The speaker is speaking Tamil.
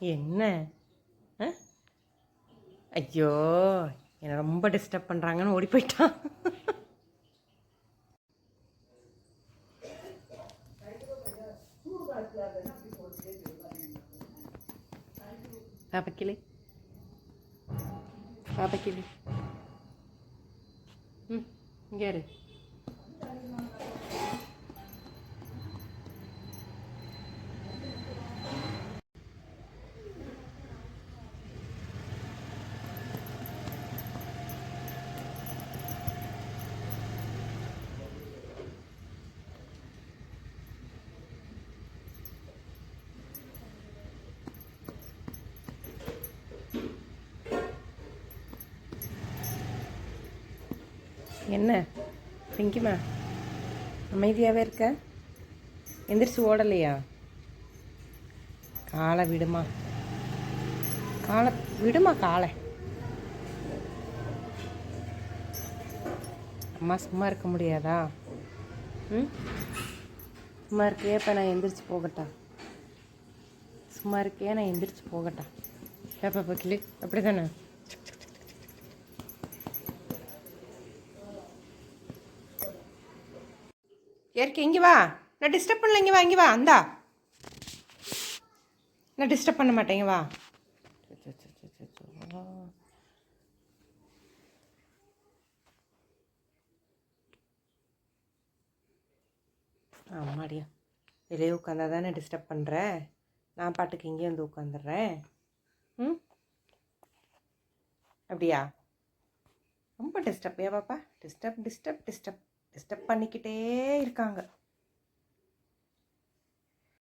என்ன? ஆ? ஐயோ என்னை ரொம்ப டிஸ்டர்ப் பண்ணுறாங்கன்னு ஓடி போயிட்டான். பாப்பா கிளி பாப்பா கிளி ம் இங்கே என்ன? பிங்கிமா அமைதியாகவே இருக்க? எந்திரிச்சு ஓடலையா? காலை விடுமா? காலை விடுமா காலை? அம்மா சும்மா இருக்க முடியாதா? ம்? சும்மா இருக்கே இப்போ நான் எந்திரிச்சு போகட்டா. சும்மா இருக்கே நான் எந்திரிச்சு போகட்டா. பேப்பா பக்கிலி? அப்படி தானே ஏற்க இங்கே வா. நான் டிஸ்டர்ப் பண்ணல இங்கே வா இங்கே வா அந்தா. நான் டிஸ்டர்ப் பண்ண மாட்டேங்க வா. ஆமாடியா வெளியே உட்காந்தா தானே டிஸ்டர்ப் பண்ணுறேன் நான் பாட்டுக்கு இங்கே வந்து உட்காந்துடுறேன். ம்? அப்படியா? ரொம்ப டிஸ்டர்ப் ஏ பாப்பா? டிஸ்டர்ப் டிஸ்டர்ப் டிஸ்டர்ப் டிஸ்டர்ப் பண்ணிக்கிட்டே இருக்காங்க.